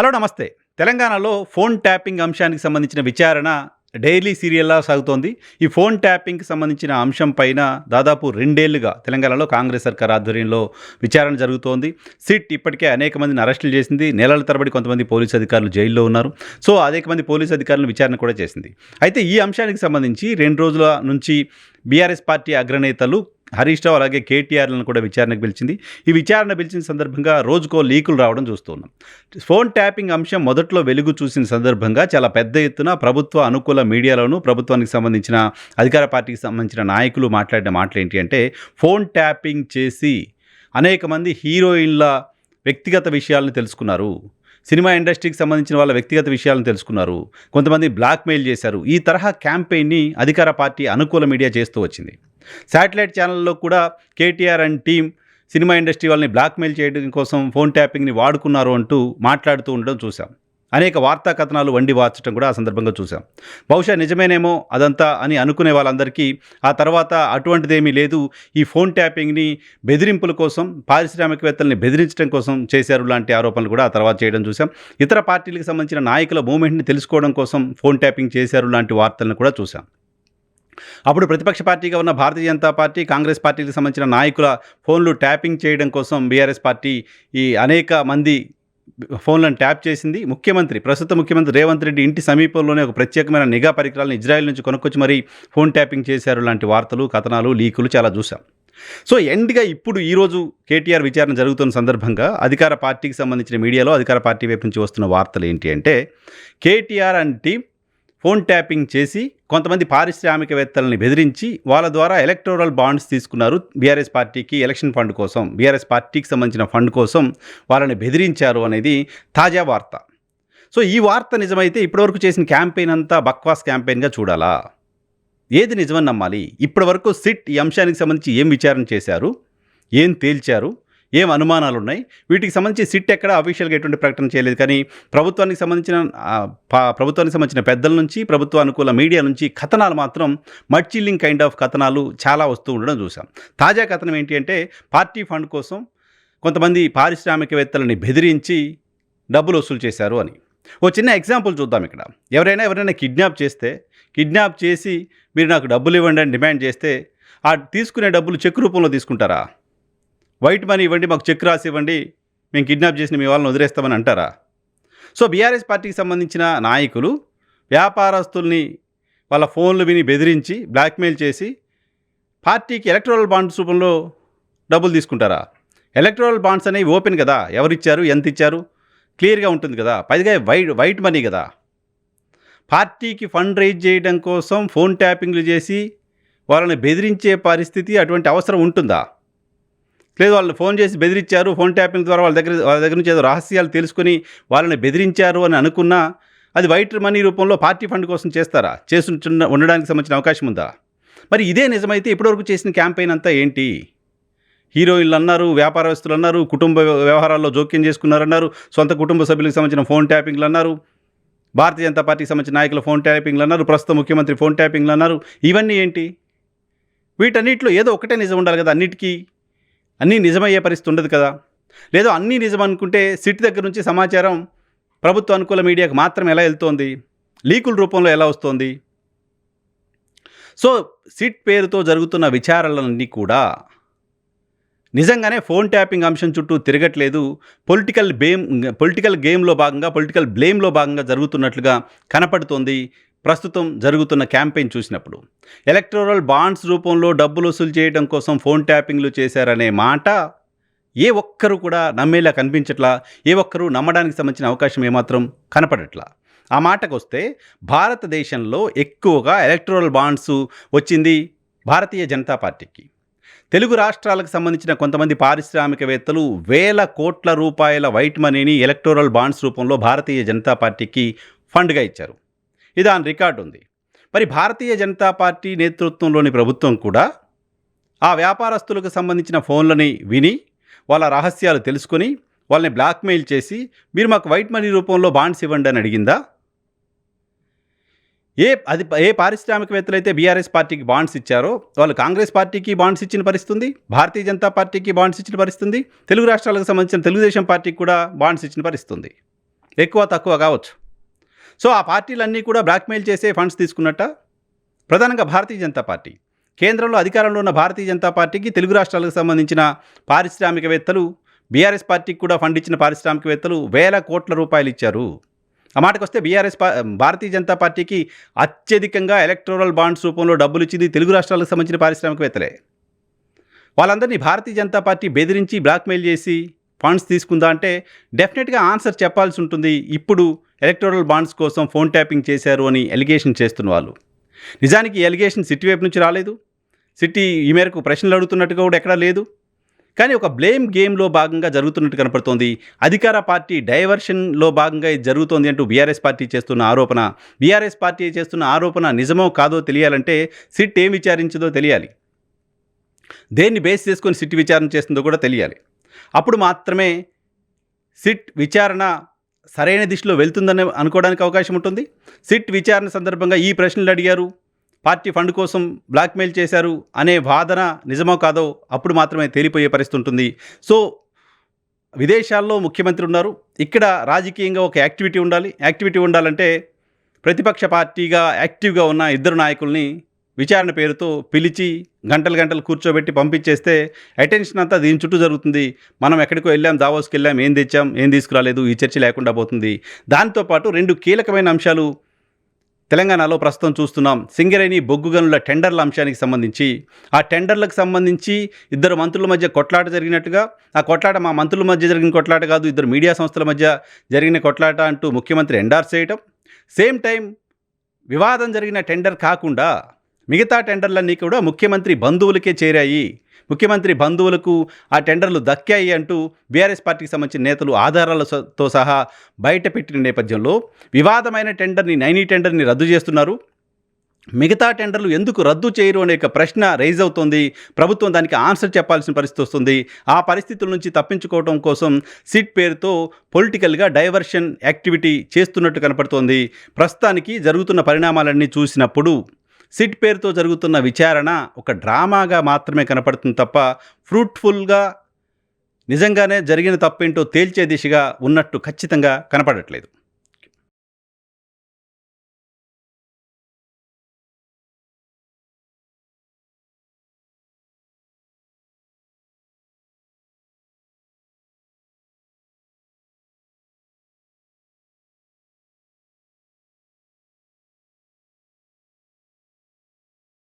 Hello నమస్తే. తెలంగాణలో phone tapping అంశానికి సంబంధించిన విచారణ డైలీ సీరియల్లా సాగుతోంది. ఈ ఫోన్ ట్యాపింగ్కి సంబంధించిన అంశం పైన దాదాపు రెండేళ్ళుగా తెలంగాణలో కాంగ్రెస్ సర్కార్ ఆధ్వర్యంలో విచారణ జరుగుతోంది. సిట్ ఇప్పటికే అనేక మందిని అరెస్టులు చేసింది. నెలల తరబడి కొంతమంది పోలీసు అధికారులు జైల్లో ఉన్నారు. సో అనేక మంది పోలీసు అధికారులను విచారణ కూడా చేసింది. అయితే ఈ అంశానికి సంబంధించి రెండు రోజుల నుంచి బీఆర్ఎస్ పార్టీ అగ్రనేతలు హరీష్ రావు అలాగే కేటీఆర్లను కూడా విచారణకు పిలిచింది. ఈ విచారణ పిలిచిన సందర్భంగా రోజుకో లీకులు రావడం చూస్తున్నాం ఫోన్ ట్యాపింగ్ అంశం మొదట్లో వెలుగు చూసిన సందర్భంగా చాలా పెద్ద ఎత్తున ప్రభుత్వ అనుకూల మీడియాలోనూ ప్రభుత్వానికి సంబంధించిన అధికార పార్టీకి సంబంధించిన నాయకులు మాట్లాడిన మాటలు ఏంటి అంటే ఫోన్ ట్యాపింగ్ చేసి అనేక మంది హీరోయిన్ల వ్యక్తిగత విషయాలను తెలుసుకున్నారు. సినిమా ఇండస్ట్రీకి సంబంధించిన వాళ్ళ వ్యక్తిగత విషయాలను తెలుసుకున్నారు. కొంతమంది బ్లాక్మెయిల్ చేశారు. ఈ తరహా క్యాంపెయిన్ని అధికార పార్టీ అనుకూల మీడియా చేస్తూ వచ్చింది. శాటిలైట్ ఛానల్లో కూడా KTR and team cinema industry వాళ్ళని బ్లాక్మెయిల్ చేయడం కోసం ఫోన్ ట్యాపింగ్ని వాడుకున్నారు అంటూ మాట్లాడుతూ ఉండడం చూసాం అనేక వార్తా కథనాలు వండి వార్చడం కూడా ఆ సందర్భంగా చూసాం బహుశా నిజమేనేమో అదంతా అని అనుకునే వాళ్ళందరికీ ఆ తర్వాత అటువంటిదేమీ లేదు. ఈ ఫోన్ ట్యాపింగ్ని బెదిరింపుల కోసం పారిశ్రామికవేత్తల్ని బెదిరించడం కోసం చేశారు లాంటి ఆరోపణలు కూడా ఆ తర్వాత చేయడం చూసాం ఇతర పార్టీలకు సంబంధించిన నాయకుల మూమెంట్ని తెలుసుకోవడం కోసం ఫోన్ ట్యాపింగ్ చేశారు లాంటి వార్తలను కూడా చూసాం అప్పుడు ప్రతిపక్ష పార్టీగా ఉన్న భారతీయ జనతా పార్టీ కాంగ్రెస్ పార్టీకి సంబంధించిన నాయకుల ఫోన్లు ట్యాపింగ్ చేయడం కోసం బీఆర్ఎస్ పార్టీ ఈ అనేక మంది ఫోన్లను ట్యాప్ చేసింది. ముఖ్యమంత్రి ప్రస్తుత ముఖ్యమంత్రి రేవంత్ రెడ్డి ఇంటి సమీపంలోనే ఒక ప్రత్యేకమైన నిఘా పరికరాలను ఇజ్రాయెల్ నుంచి కొనుక్కొచ్చి మరీ ఫోన్ ట్యాపింగ్ చేశారు. లాంటి వార్తలు కథనాలు లీకులు చాలా చూసాం సో ఎండ్గా ఇప్పుడు ఈరోజు కేటీఆర్ విచారణ జరుగుతున్న సందర్భంగా అధికార పార్టీకి సంబంధించిన మీడియాలో అధికార పార్టీ వైపు నుంచి వస్తున్న వార్తలు ఏంటి అంటే KTR and team phone tapping చేసి కొంతమంది పారిశ్రామికవేత్తలని బెదిరించి వాళ్ళ ద్వారా ఎలక్టోరల్ బాండ్స్ తీసుకున్నారు బీఆర్ఎస్ పార్టీకి ఎలక్షన్ ఫండ్ కోసం. బీఆర్ఎస్ పార్టీకి సంబంధించిన ఫండ్ కోసం వాళ్ళని బెదిరించారు అనేది తాజా వార్త. సో ఈ వార్త నిజమైతే ఇప్పటివరకు చేసిన క్యాంపెయిన్ అంతా బక్వాస్ క్యాంపెయిన్గా చూడాలా? ఏది నిజమని నమ్మాలి? ఇప్పటివరకు సిట్ ఈ అంశానికి సంబంధించి ఏం విచారణ చేశారు? ఏం తేల్చారు? ఏం అనుమానాలు ఉన్నాయి వీటికి సంబంధించి సిట్ ఎక్కడ అఫీషియల్గా ఎటువంటి ప్రకటన చేయలేదు. కానీ ప్రభుత్వానికి సంబంధించిన పా- ప్రభుత్వానికి సంబంధించిన పెద్దల నుంచి ప్రభుత్వ అనుకూల మీడియా నుంచి కథనాలు మాత్రం మడ్చిల్లింగ్ కైండ్ ఆఫ్ కథనాలు చాలా వస్తూ ఉండడం చూసాం తాజా కథనం ఏంటి అంటే పార్టీ ఫండ్ కోసం కొంతమంది పారిశ్రామికవేత్తలని బెదిరించి డబ్బులు వసూలు చేశారు అని. ఓ చిన్న ఎగ్జాంపుల్ చూద్దాం ఇక్కడ. ఎవరైనా ఎవరైనా కిడ్నాప్ చేస్తే కిడ్నాప్ చేసి మీరు నాకు డబ్బులు ఇవ్వండి అని డిమాండ్ చేస్తే ఆ తీసుకునే డబ్బులు చెక్ రూపంలో తీసుకుంటారా? వైట్ మనీ ఇవ్వండి మాకు చెక్ రాసి ఇవ్వండి మేము కిడ్నాప్ చేసిన మీ వాళ్ళని వదిలేస్తామని అంటారా? సో బీఆర్ఎస్ పార్టీకి సంబంధించిన నాయకులు వ్యాపారస్తుల్ని వాళ్ళ ఫోన్లు విని బెదిరించి బ్లాక్మెయిల్ చేసి పార్టీకి ఎలక్ట్రల్ బాండ్స్ రూపంలో డబ్బులు తీసుకుంటారా? ఎలక్ట్రల్ బాండ్స్ అనేవి ఓపెన్ కదా ఎవరిచ్చారు ఎంత ఇచ్చారు క్లియర్గా ఉంటుంది కదా పైగా వైట్ వైట్ మనీ కదా. పార్టీకి ఫండ్ రైజ్ చేయడం కోసం ఫోన్ ట్యాపింగ్లు చేసి వాళ్ళని బెదిరించే పరిస్థితి అటువంటి అవసరం ఉంటుందా? లేదు వాళ్ళని ఫోన్ చేసి బెదిరించారు ఫోన్ ట్యాపింగ్ ద్వారా వాళ్ళ దగ్గర వాళ్ళ దగ్గర నుంచి ఏదో రహస్యాలు తెలుసుకొని వాళ్ళని బెదిరించారు అని అనుకున్నా అది వైట్ మనీ రూపంలో పార్టీ ఫండ్ కోసం చేస్తారా? చేస్తున్న ఉండడానికి సంబంధించిన అవకాశం ఉందా? మరి ఇదే నిజమైతే ఇప్పటివరకు చేసిన క్యాంపెయిన్ అంతా ఏంటి? హీరోయిన్లు అన్నారు వ్యాపారస్తులు అన్నారు కుటుంబ వ్యవహారాల్లో జోక్యం చేసుకున్నారన్నారు సొంత కుటుంబ సభ్యులకు సంబంధించిన ఫోన్ ట్యాపింగ్లు అన్నారు భారతీయ జనతా పార్టీకి సంబంధించిన నాయకుల ఫోన్ ట్యాపింగ్లు అన్నారు ప్రస్తుత ముఖ్యమంత్రి ఫోన్ ట్యాపింగ్లు అన్నారు ఇవన్నీ ఏంటి? వీటన్నిటిలో ఏదో ఒకటే నిజం ఉండాలి కదా అన్నిటికీ. అన్నీ నిజమయ్యే పరిస్థితి ఉండదు కదా. లేదో అన్నీ నిజం అనుకుంటే సిటీ దగ్గర నుంచి సమాచారం ప్రభుత్వ అనుకూల మీడియాకు మాత్రం ఎలా వెళ్తోంది? లీకుల రూపంలో ఎలా వస్తోంది? సో సిట్ పేరుతో జరుగుతున్న విచారాలన్నీ కూడా నిజంగానే ఫోన్ ట్యాపింగ్ అంశం చుట్టూ తిరగట్లేదు. పొలిటికల్ బేమ్ పొలిటికల్ గేమ్లో భాగంగా పొలిటికల్ బ్లేమ్లో భాగంగా జరుగుతున్నట్లుగా కనపడుతోంది. ప్రస్తుతం జరుగుతున్న క్యాంపెయిన్ చూసినప్పుడు ఎలక్టోరల్ బాండ్స్ రూపంలో డబ్బులు వసూలు చేయడం కోసం ఫోన్ ట్యాపింగ్లు చేశారనే మాట ఏ ఒక్కరు కూడా నమ్మేలా కనిపించట్లా? ఏ ఒక్కరు నమ్మడానికి సంబంధించిన అవకాశం ఏమాత్రం కనపడట్లా? ఆ మాటకు వస్తే భారతదేశంలో ఎక్కువగా ఎలక్టోరల్ బాండ్స్ వచ్చింది భారతీయ జనతా పార్టీకి. తెలుగు రాష్ట్రాలకు సంబంధించిన కొంతమంది పారిశ్రామికవేత్తలు వేల కోట్ల రూపాయల వైట్ మనీని ఎలక్టోరల్ బాండ్స్ రూపంలో భారతీయ జనతా పార్టీకి ఫండ్గా ఇచ్చారు. ఇది రికార్డు ఉంది. మరి భారతీయ జనతా పార్టీ నేతృత్వంలోని ప్రభుత్వం కూడా ఆ వ్యాపారస్తులకు సంబంధించిన ఫోన్లని విని వాళ్ళ రహస్యాలు తెలుసుకొని వాళ్ళని బ్లాక్మెయిల్ చేసి మీరు మాకు వైట్ మనీ రూపంలో బాండ్స్ ఇవ్వండి అని అడిగిందా? ఏ అది ఏ పారిశ్రామికవేత్తలైతే బీఆర్ఎస్ పార్టీకి బాండ్స్ ఇచ్చారో వాళ్ళు కాంగ్రెస్ పార్టీకి బాండ్స్ ఇచ్చిన పరిస్థితుంది భారతీయ జనతా పార్టీకి బాండ్స్ ఇచ్చిన పరిస్థితుంది తెలుగు రాష్ట్రాలకు సంబంధించిన తెలుగుదేశం పార్టీకి కూడా బాండ్స్ ఇచ్చిన పరిస్థితుంది. ఎక్కువ తక్కువ కావచ్చు. సో ఆ పార్టీలన్నీ కూడా బ్లాక్మెయిల్ చేసే ఫండ్స్ తీసుకున్నట్ట? ప్రధానంగా భారతీయ జనతా పార్టీ. కేంద్రంలో అధికారంలో ఉన్న భారతీయ జనతా పార్టీకి తెలుగు రాష్ట్రాలకు సంబంధించిన పారిశ్రామికవేత్తలు బీఆర్ఎస్ పార్టీకి కూడా ఫండ్ ఇచ్చిన పారిశ్రామికవేత్తలు వేల కోట్ల రూపాయలు ఇచ్చారు. ఆ మాటకు వస్తే బీఆర్ఎస్ భారతీయ జనతా పార్టీకి అత్యధికంగా ఎలక్టోరల్ బాండ్స్ రూపంలో డబ్బులు ఇచ్చింది తెలుగు రాష్ట్రాలకు సంబంధించిన పారిశ్రామికవేత్తలే. వాళ్ళందరినీ భారతీయ జనతా పార్టీ బెదిరించి బ్లాక్మెయిల్ చేసి ఫండ్స్ తీసుకుందా అంటే డెఫినెట్గా ఆన్సర్ చెప్పాల్సి ఉంటుంది. ఇప్పుడు ఎలక్టోరల్ బాండ్స్ కోసం ఫోన్ ట్యాపింగ్ చేశారు అని ఎలిగేషన్ చేస్తున్న వాళ్ళు. నిజానికి ఈ ఎలిగేషన్ సిటీ వైపు నుంచి రాలేదు. సిటీ ఈ మేరకు ప్రశ్నలు అడుగుతున్నట్టుగా కూడా ఎక్కడా లేదు. కానీ ఒక బ్లేమ్ గేమ్లో భాగంగా జరుగుతున్నట్టు కనపడుతోంది. అధికార పార్టీ డైవర్షన్లో భాగంగా ఇది జరుగుతోంది అంటూ బీఆర్ఎస్ పార్టీ చేస్తున్న ఆరోపణ. బీఆర్ఎస్ పార్టీ చేస్తున్న ఆరోపణ నిజమో కాదో తెలియాలంటే సిట్ ఏం విచారించిందో తెలియాలి. దేన్ని బేస్ చేసుకొని సిట్ విచారణ చేస్తుందో కూడా తెలియాలి. అప్పుడు మాత్రమే సిట్ విచారణ సరైన దిశలో వెళ్తుందని అనుకోవడానికి అవకాశం ఉంటుంది. సిట్ విచారణ సందర్భంగా ఈ ప్రశ్నలు అడిగారు. పార్టీ ఫండ్ కోసం బ్లాక్మెయిల్ చేశారు అనే వాదన నిజమో కాదో అప్పుడు మాత్రమే తేలిపోయే పరిస్థితి ఉంటుంది. సో విదేశాల్లో ముఖ్యమంత్రి ఉన్నారు. ఇక్కడ రాజకీయంగా ఒక యాక్టివిటీ ఉండాలి. యాక్టివిటీ ఉండాలంటే ప్రతిపక్ష పార్టీగా యాక్టివ్గా ఉన్న ఇద్దరు నాయకుల్ని విచారణ పేరుతో పిలిచి గంటలు గంటలు కూర్చోబెట్టి పంపించేస్తే అటెన్షన్ అంతా దీని చుట్టూ జరుగుతుంది. మనం ఎక్కడికో వెళ్ళాం దావోస్కి వెళ్ళాం ఏం తెచ్చాం ఏం తీసుకురాలేదు ఈ చర్చ లేకుండా పోతుంది. దాంతోపాటు రెండు కీలకమైన అంశాలు తెలంగాణలో ప్రస్తుతం చూస్తున్నాం. సింగరేణి బొగ్గు గనుల టెండర్ల అంశానికి సంబంధించి. ఆ టెండర్లకు సంబంధించి ఇద్దరు మంత్రుల మధ్య కొట్లాట జరిగినట్టుగా ఆ కొట్లాట మా మంత్రుల మధ్య జరిగిన కొట్లాట కాదు ఇద్దరు మీడియా సంస్థల మధ్య జరిగిన కొట్లాట అంటూ ముఖ్యమంత్రి ఎండార్స్ చేయటం. సేమ్ టైం వివాదం జరిగిన టెండర్ కాకుండా మిగతా టెండర్లన్నీ కూడా ముఖ్యమంత్రి బంధువులకే చేరాయి. ముఖ్యమంత్రి బంధువులకు ఆ టెండర్లు దక్కాయి అంటూ బీఆర్ఎస్ పార్టీకి సంబంధించిన నేతలు ఆధారాలతో సహా బయటపెట్టిన నేపథ్యంలో వివాదమైన టెండర్ని నైనీ టెండర్ని రద్దు చేస్తున్నారు. మిగతా టెండర్లు ఎందుకు రద్దు చేయరు అనే ఒక ప్రశ్న రైజ్ అవుతోంది. ప్రభుత్వం దానికి ఆన్సర్ చెప్పాల్సిన పరిస్థితి వస్తుంది. ఆ పరిస్థితుల నుంచి తప్పించుకోవడం కోసం సిట్ పేరుతో పొలిటికల్గా డైవర్షన్ యాక్టివిటీ చేస్తున్నట్టు కనపడుతోంది. ప్రస్తుతానికి జరుగుతున్న పరిణామాలన్నీ చూసినప్పుడు సిట్ పేరుతో జరుగుతున్న విచారణ ఒక డ్రామాగా మాత్రమే కనపడుతుంది తప్ప ఫ్రూట్ఫుల్గా నిజంగానే జరిగిన తప్పేంటో తేల్చే దిశగా ఉన్నట్టు ఖచ్చితంగా కనపడట్లేదు.